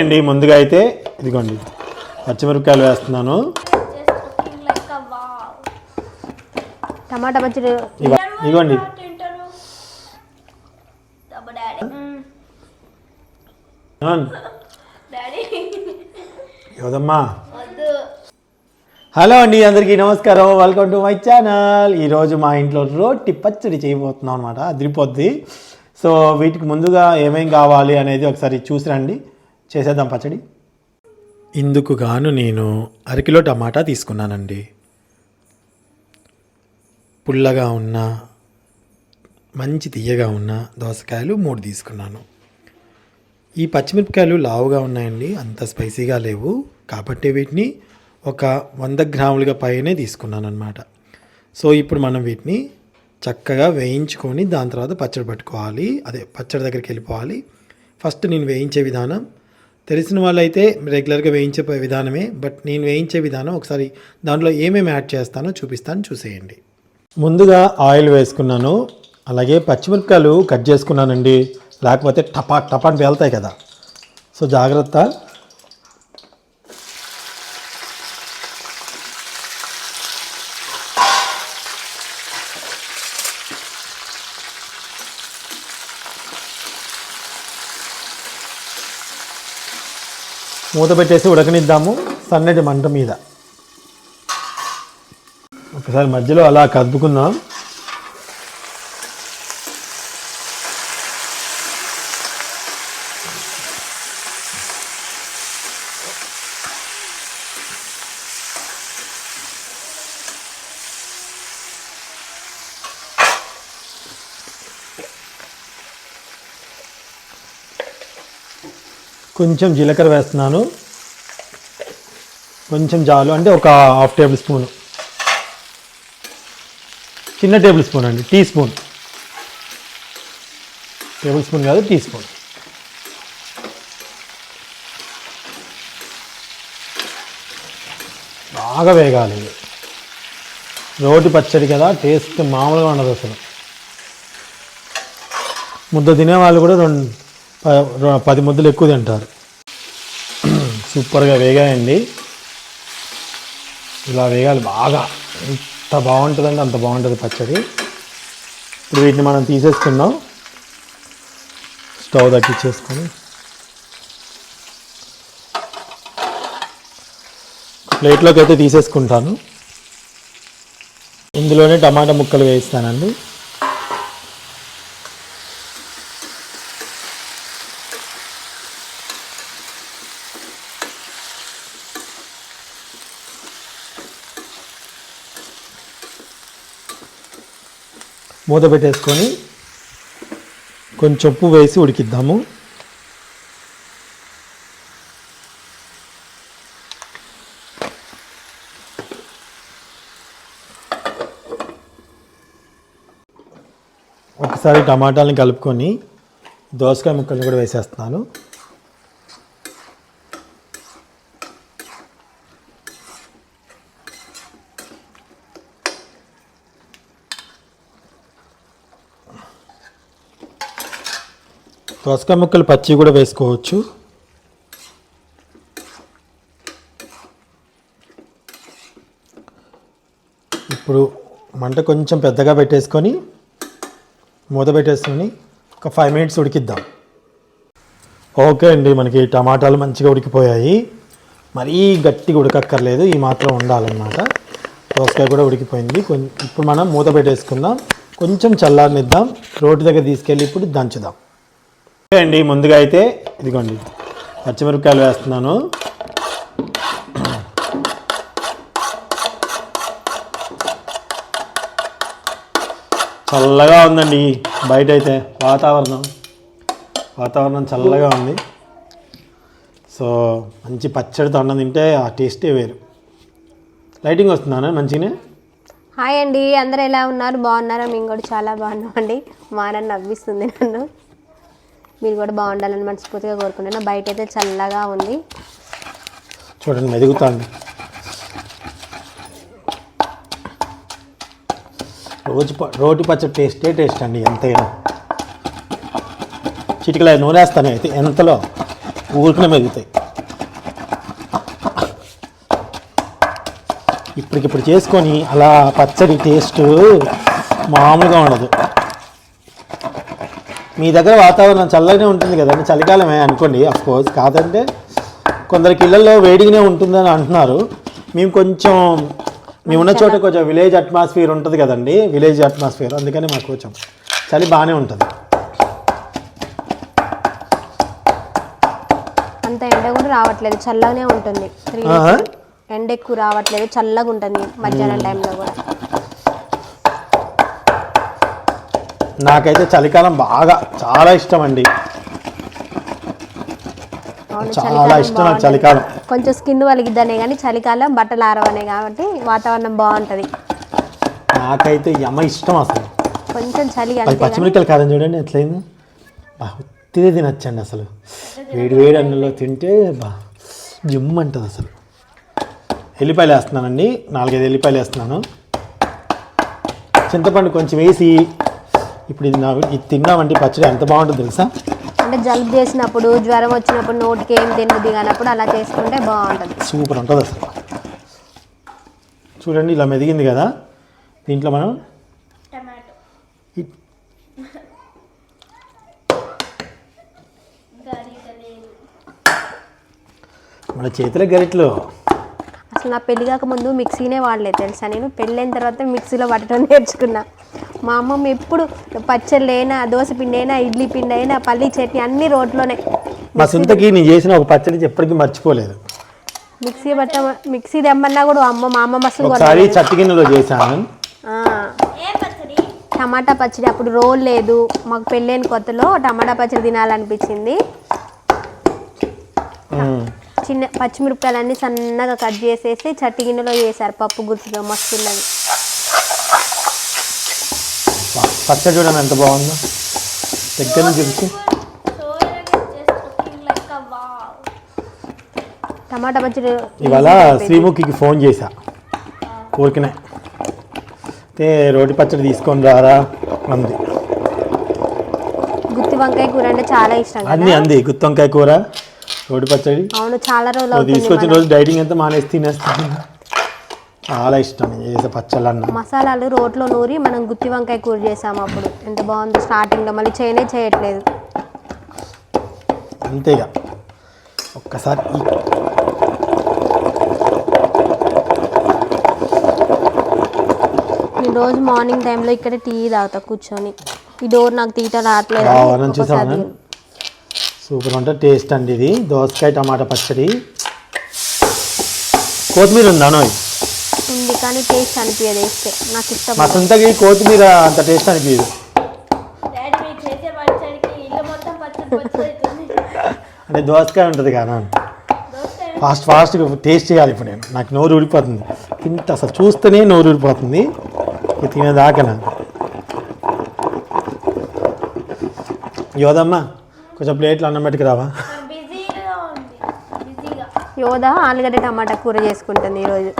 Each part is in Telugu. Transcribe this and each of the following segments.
అండి ముందుగా అయితే ఇదిగోండి పచ్చిమిరపకాయలు వేస్తున్నాను. టమాటా పచ్చడి. ఇదిగోండి యోదమ్మా హలో అండి అందరికీ నమస్కారం. వెల్కమ్ టు మై ఛానల్ ఈరోజు మా ఇంట్లో రోటి పచ్చడి చేయబోతున్నాం అనమాట అదిరిపోద్ది. సో వీటికి ముందుగా ఏమేం కావాలి అనేది ఒకసారి చూసి రండి. చేసేద్దాం పచ్చడి. ఇందుకు గాను నేను అరకిలో టమాటా తీసుకున్నానండి. పుల్లగా ఉన్న మంచి తీయగా ఉన్న దోసకాయలు మూడు తీసుకున్నాను. ఈ పచ్చిమిరపకాయలు లావుగా ఉన్నాయండి అంత స్పైసీగా లేవు. కాబట్టి వీటిని ఒక వంద గ్రాములుగా పైనే తీసుకున్నాను అనమాట సో ఇప్పుడు మనం వీటిని చక్కగా వేయించుకొని దాని తర్వాత పచ్చడి పట్టుకోవాలి. అదే పచ్చడి దగ్గరికి వెళ్ళిపోవాలి. ఫస్ట్ నేను వేయించే విధానం తెలిసిన వాళ్ళైతే రెగ్యులర్గా వేయించే విధానమే బట్ నేను వేయించే విధానం ఒకసారి దాంట్లో ఏమేమి యాడ్ చేస్తానో చూపిస్తాను చూసేయండి. ముందుగా ఆయిల్ వేసుకున్నాను అలాగే పచ్చిమిరపకాయలు కట్ చేసుకున్నానండి లేకపోతే టపా టపాన్ వెళ్తాయి కదా. సో జాగ్రత్త. మూత పెట్టేసి ఉడకనిద్దాము. సన్నటి మంట మీద. ఒకసారి మధ్యలో అలా కదుపుకుందాం. కొంచెం జీలకర్ర వేస్తున్నాను. కొంచెం జాలు అంటే ఒక హాఫ్ టేబుల్ స్పూన్. చిన్న టేబుల్ స్పూన్ అండి టీ స్పూన్. టేబుల్ స్పూన్ కాదు టీ స్పూన్. బాగా వేగాలి రోటి పచ్చడి కదా టేస్ట్ మామూలుగా ఉండదు అసలు. ముద్ద తినే వాళ్ళు కూడా రెండు పది ముద్దలు ఎక్కువ తింటారు. సూపర్గా వేగాయండి. ఇలా వేగాలి బాగా. ఎంత బాగుంటుందండి అంత బాగుంటుంది పచ్చడి. ఇప్పుడు వీటిని మనం తీసేసుకుందాం. స్టవ్ తగ్గించేసుకొని. ప్లేట్లోకి అయితే తీసేసుకుంటాను. ఇందులోనే టమాటా ముక్కలు వేస్తానండి మూత పెట్టేసుకొని కొంచెం ఉప్పు వేసి ఉడికిద్దాము. ఒకసారి టమాటాలని కలుపుకొని దోసకాయ ముక్కలు కూడా వేసేస్తున్నాను. దోసకాయ ముక్కలు పచ్చి కూడా వేసుకోవచ్చు. ఇప్పుడు మంట కొంచెం పెద్దగా పెట్టేసుకొని మూత పెట్టేసుకొని ఒక ఫైవ్ మినిట్స్ ఉడికిద్దాం. ఓకే అండి మనకి టమాటాలు మంచిగా ఉడికిపోయాయి. మరీ గట్టిగా ఉడకక్కర్లేదు ఈ మాత్రం ఉండాలన్నమాట. దోసకాయ కూడా ఉడికిపోయింది. ఇప్పుడు మనం మూత పెట్టేసుకుందాం. కొంచెం చల్లారనిద్దాం. రోటి దగ్గర తీసుకెళ్ళి ఇప్పుడు దంచుదాం. అండి ముందుగా అయితే ఇదిగోండి పచ్చిమిరపకాయలు వేస్తున్నాను. చల్లగా ఉందండి బయట అయితే వాతావరణం. వాతావరణం చల్లగా ఉంది. సో మంచి పచ్చడితో అన్నం తింటే ఆ టేస్టే వేరు. లైటింగ్ వస్తుందా మంచిగానే? హాయ్ అండి అందరు ఎలా ఉన్నారు? బాగున్నారా? మేము కూడా చాలా బాగున్నామండి. మా నన్ను నవ్విస్తుంది నన్ను. మీరు కూడా బాగుండాలని మనస్ఫూర్తిగా కోరుకుంటున్నా బయట అయితే చల్లగా ఉంది. చూడండి మెదుగుతాండి రోజు ప- రోటి పచ్చడి టేస్టే టేస్ట్ అండి ఎంతైనా. చిటికల నూనె వేస్తాను అయితే ఎంతలో? ఊరికనే మెరుగుతాయి ఇప్పటికిప్పుడు చేసుకొని అలా పచ్చడి టేస్ట్ మామూలుగా ఉండదు. మీ దగ్గర వాతావరణం చల్లగానే ఉంటుంది కదండి. చలికాలమే అనుకోండి. కోర్స్ కాదంటే కొందరికి ఇళ్ళల్లో వేడిగానే ఉంటుందని అంటున్నారు. మేము కొంచెం మేము ఉన్న చోట కొంచెం విలేజ్ అట్మాస్ఫియర్ ఉంటుంది కదండి. విలేజ్ అట్మాస్ఫియర్ అందుకని మాకు కొంచెం చలి బాగానే ఉంటుంది. అంత ఎండ కూడా రావట్లేదు. చల్లగానే ఉంటుంది. ఎండ ఎక్కువ రావట్లేదు. చల్లగా ఉంటుంది మధ్యాహ్నం టైంలో కూడా. నాకైతే చలికాలం బాగా చాలా ఇష్టం అండి చాలా ఇష్టం నాకు. చలికాలం. కొంచెం స్కిన్ వలిగిద్దనే కానీ చలికాలం బట్టలు ఆరవనే కాబట్టి వాతావరణం బాగుంటుంది. నాకైతే యమ ఇష్టం అసలు. కొంచెం చలి అది పచ్చిమిరపకాయలు కారం చూడండి ఎట్లయిందో. బా తినచ్చండి అసలు. వేడి వేడి అన్నంలో తింటే బా జిమ్ అంటుంది అసలు. ఎల్లిపాయలు వేస్తున్నానండి నాలుగైదు ఎల్లిపాయలు వేస్తున్నాను. చింతపండు కొంచెం వేసి ఇప్పుడు ఇది నా ఇది తిన్నామంటే ఈ పచ్చడి ఎంత బాగుంటుంది తెలుసా? అంటే జలుబు చేసినప్పుడు జ్వరం వచ్చినప్పుడు నోటికి ఏం తినబుద్ధి కానప్పుడు అలా చేసుకుంటే బాగుంటుంది. సూపర్ ఉంటుంది అసలు. చూడండి ఇలా మెదిగింది కదా. దీంట్లో మనం మన చేతుల గరిట్లో. అసలు నా పెళ్ళి కాక ముందు మిక్సీనే వాడలేదు తెలుసా నేను? పెళ్ళైన తర్వాత మిక్సీలో పట్టడం నేర్చుకున్నా. మా అమ్మమ్మ ఎప్పుడు పచ్చళ్ళు అయినా దోశ పిండి అయినా ఇడ్లీ పిండి అయినా పల్లి చట్నీ అన్ని రోట్లోనే. మా సొంతకి నేను చేసిన ఒక పచ్చడి ఎప్పటికీ మర్చిపోలేదు. మిక్సీ పట్ట మిక్సీ తెమ్మన్నా కూడా అమ్మ మా అమ్మమ్మ అసలు ఒకసారి కొనలేదు. చట్టి గిన్నెలో చేశాను టమాటా పచ్చడి అప్పుడు రోల్ లేదు. మాకు పెళ్ళైన కొత్తలో టమాటా పచ్చడి తినాలనిపించింది. చిన్న పచ్చిమిరపకాయలన్నీ సన్నగా కట్ చేసేసి చట్టి గిన్నెలో చేశారు. పప్పు గుర్తుగా మస్తున్నది పచ్చడి చూడండి ఎంత బాగుందో. దగ్గర నుంచి చూసి టమాటా పచ్చడి ఇవాళ శ్రీముఖికి ఫోన్ చేశా. ఊరికనే. అయితే రోటి పచ్చడి తీసుకొని రారా అంది. గుత్తి వంకాయ కూర అంటే చాలా ఇష్టం అన్నీ అంది గుత్తొంకాయ కూర రోటి పచ్చడి. అవును చాలా రోజులు తీసుకొచ్చిన. రోజు డైటింగ్ ఎంత మానేసి తినేస్తాను చాలా ఇష్టం చేసే పచ్చళ్ళు అన్న మసాలాలు రోట్లో నూరి మనం గుత్తి వంకాయ కూర చేసాము అప్పుడు. ఎంత బాగుందో స్టార్టింగ్లో మళ్ళీ చేయనే చేయట్లేదు. అంతేగా. ఒక్కసారి ఈ- నేను రోజు మార్నింగ్ టైంలో ఇక్కడ టీ తాగుతా కూర్చొని. ఈ డోర్ నాకు తీట రావట్లేదు? సూపర్ ఉంటుంది టేస్ట్ అండి ఇది. దోసకాయ టమాటా పచ్చడి. కొత్తిమీర ఉందా నోయ్ ఉంది కానీ టేస్ట్ అనిపించదు వేస్తే. నాకు ఇష్టం మా సొంతకి కొత్తిమీర అంత టేస్ట్ అనిపించదు. డాడీ మీరు చేసే పచ్చడికి ఇల్లు మొత్తం పచ్చడి పచ్చడి అవుతుంది. అంటే దోసకాయ ఉంటుంది కదా. దోసకాయ ఫాస్ట్ ఫాస్ట్గా టేస్ట్ చేయాలి ఇప్పుడు నేను. నాకు నోరు ఊడిపోతుంది తింటే అసలు చూస్తేనే నోరు ఊడిపోతుంది తినేదాకా నాకు యోదమ్మ కొంచెం ప్లేట్లు అన్నం పెట్టుకురావా బిజీగా ఉంది. బిజీగా. యోధ ఆలుగడ్డ టమాటా కూర చేసుకుంటుంది ఈరోజు.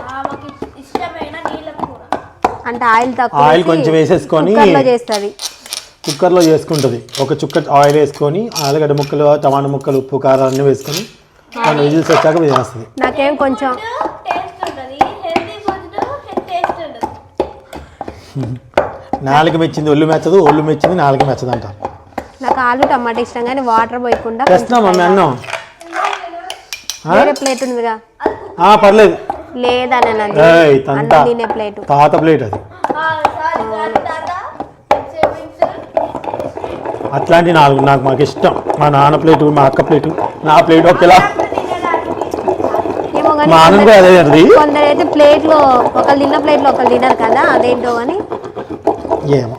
అంటే ఆయిల్ తక్కువ ఆయిల్ కొంచెం వేసేసుకొని కుక్కర్లో చేస్తుంది. కుక్కర్లో చేసుకుంటుంది. ఒక చుక్క ఆయిల్ వేసుకొని ఆలుగడ్డ ముక్కలు టమాటా ముక్కలు ఉప్పు కారం అన్నీ వేసుకొని విజిల్స్ వచ్చాక వేసేస్తుంది. నాకేం కొంచెం టేస్ట్ ఉంటుంది హెల్తీ ఫుడ్ టేస్ట్ ఉండదు నాలుగు మెచ్చింది ఒళ్ళు మెచ్చదు ఒళ్ళు మెచ్చింది నాలుగు మెచ్చదు అంటారు నాకు ఆలు టమాటా ఇష్టం కానీ వాటర్ పోయకుండా తెస్తున్నాం మమ్మీ అన్నం? వేరే ప్లేట్ ఉందిగా. పర్లేదు. లేదని అన్నది ఏయ్, తంత. ప్లేట్. తాత ప్లేట్ అది. అట్లాంటి నాలుగు నాకు మాకు ఇష్టం. మా నాన్న ప్లేటు మా అక్క ప్లేటు నా ప్లేట్ ఒకేలా. ఏమో కానీ మా ఆనంద్ కూడా అదే అది కొందరు అయితే ప్లేట్లో ఒకళ్ళు తిన్న ప్లేట్లో ఒకళ్ళు తినరు కదా అదేంటో కానీ ఏమో.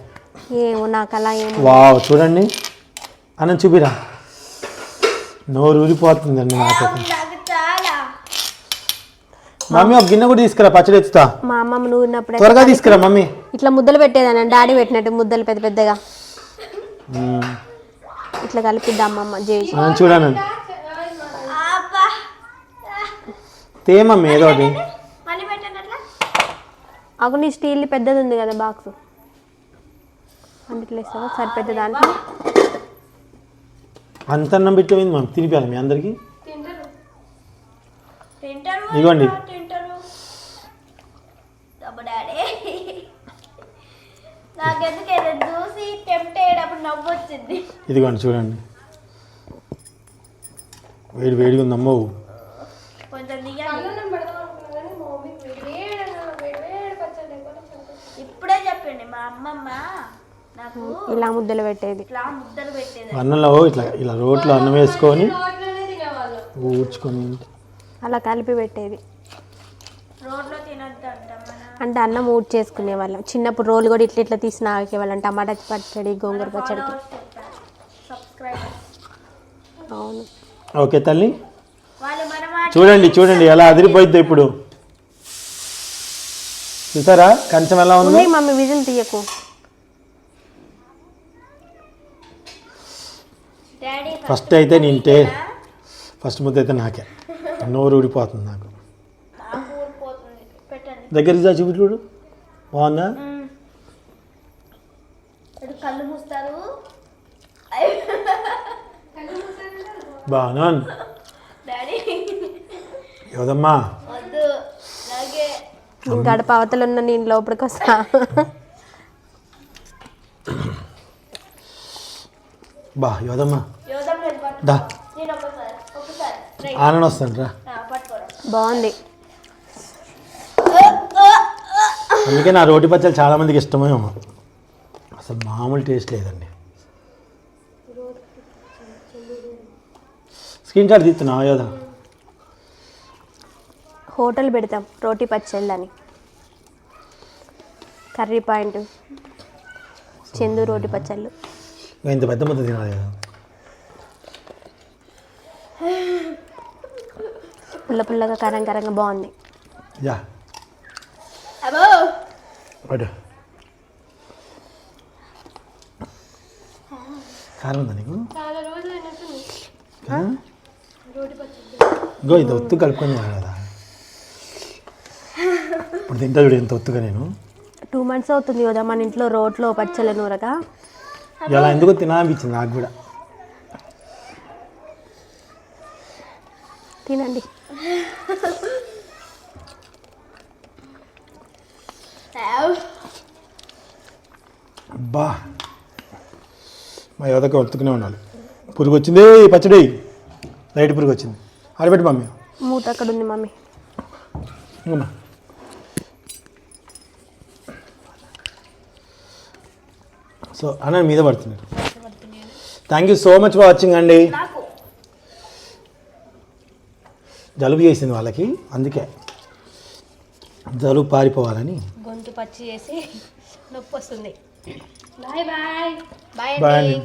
ఏమో నాకు అలా ఏమో వావ్ చూడండి. అన్నం చూపిరా. నోరు ఊరిపోతుందండి నాకు మమ్మీ ఒక గిన్నె కూడా తీసుకురా పచ్చడి ఎత్తుతా. మా అమ్మమ్మ నువ్వు ఉన్నప్పుడే త్వరగా తీసుకురా మమ్మీ. ఇట్లా ముద్దలు పెట్టేదాన్ని డాడీ పెట్టినట్టు ముద్దలు పెద్ద పెద్దగా. ఇట్లా కలిపిద్దా అమ్మమ్మ చేసి అబ్బా. తే మమ్మీ ఏదో ఒకటి అగు నీ స్టీల్ పెద్దది ఉంది కదా బాక్స్ అందుట్లో ఇస్తావా సరి పెద్ద దాంట్లో. అంత అన్నం పెట్టేమైంది మనం తినిపించాలి మీ అందరికీ. తింటారు. ఇదిగోండి. ఇంకా తింటారు డబ్బు డాడీ నాకెందుకు ఏదో చూసి టెంప్ట్ అయ్యేటప్పుడు నవ్వు వచ్చింది ఇదిగోండి చూడండి. వేడి వేడిగా ఉందమ్మో ఇప్పుడే చెప్పండి మా అమ్మమ్మ నాకు ఇలా ముద్దలు పెట్టేది. ఇట్లా ముద్దలు పెట్టేది. అన్నంలో ఇట్లా ఇలా రోట్లో అన్నం వేసుకొని ఊడ్చుకొని అలా కలిపి పెట్టేది. రోడ్లో తినొద్దు అంట మన. అంటే అన్నం ఊడ్ చేసుకునే వాళ్ళం. చిన్నప్పుడు రోలు కూడా ఇట్లా ఇట్లా తీసి నాకేవాళ్ళం. టమాటా పచ్చడి గోంగూర పచ్చడికి. సబ్స్క్రైబర్స్ అవును. ఓకే తల్లి. చూడండి చూడండి ఎలా అదిరిపోయిద్దో ఇప్పుడు. చూసారా? కంచం ఎలా ఉందో? మమ్మీ విజిల్ తీయకు. డాడీ ఫస్ట్ అయితే నింటే ఫస్ట్ ముద్ద అయితే నాకే. నోరు ఊడిపోతుంది నాకు. నాకు ఊరిపోతుంది పెట్టండి. దగ్గరికి రా చూపి చూడు. బాగుందా? కళ్ళు మూస్తారు? బాగున్నా డాడీ. యోదమ్మా గడప అవతల ఉన్న నేను లోపలికి వస్తా. బా యోదమ్మా దా. ఆనంద వస్తాను రా. బాగుంది. అందుకే నా రోటి పచ్చలు చాలా మందికి ఇష్టమేమో. అసలు మామూలు టేస్ట్ లేదండి. స్క్రీన్ షాట్ తీస్తున్నా యోధ హోటల్ పెడతాం రోటి పచ్చళ్ళు అని. కర్రీ పాయింట్ చందు రోటి పచ్చళ్ళు. ఇంత పెద్ద ముద్ద తినాలి కదా? పుల్ల పుల్లగా కరం కరంగా బాగుంది. యా. అబ్బో! పడు కారం ఉందా నీకు చాలా రోజులు అయినట్టుంది ఆ? ఇగో ఇంత ఒత్తు కలుపుకొని కదా ఇప్పుడు తింటా చూడు ఎంత ఒత్తుగా నేను. టూ మంత్స్ అవుతుంది కదా మన ఇంట్లో రోట్లో పచ్చళ్ళ నూరగా. ఇలా ఎందుకో తినాలనిపించింది నాకు కూడా. తినండి. అబ్బా మా యువతకి ఒత్తుకునే ఉండాలి. పురుగు వచ్చింది పచ్చడి. లైట్ పురుగు వచ్చింది. ఆడబెట్టి మమ్మీ. మూత అక్కడ ఉంది మమ్మీ. ఇంకమ్మా. సో అన్న మీద పడుతున్నారు. Thank you so much for watching అండి జలుబు చేసింది వాళ్ళకి అందుకే జలుబు పారిపోవాలని. గొంతు పచ్చి చేసి నొప్పి వస్తుంది. బాయ్ బాయ్ బాయ్ బాయ్ అండి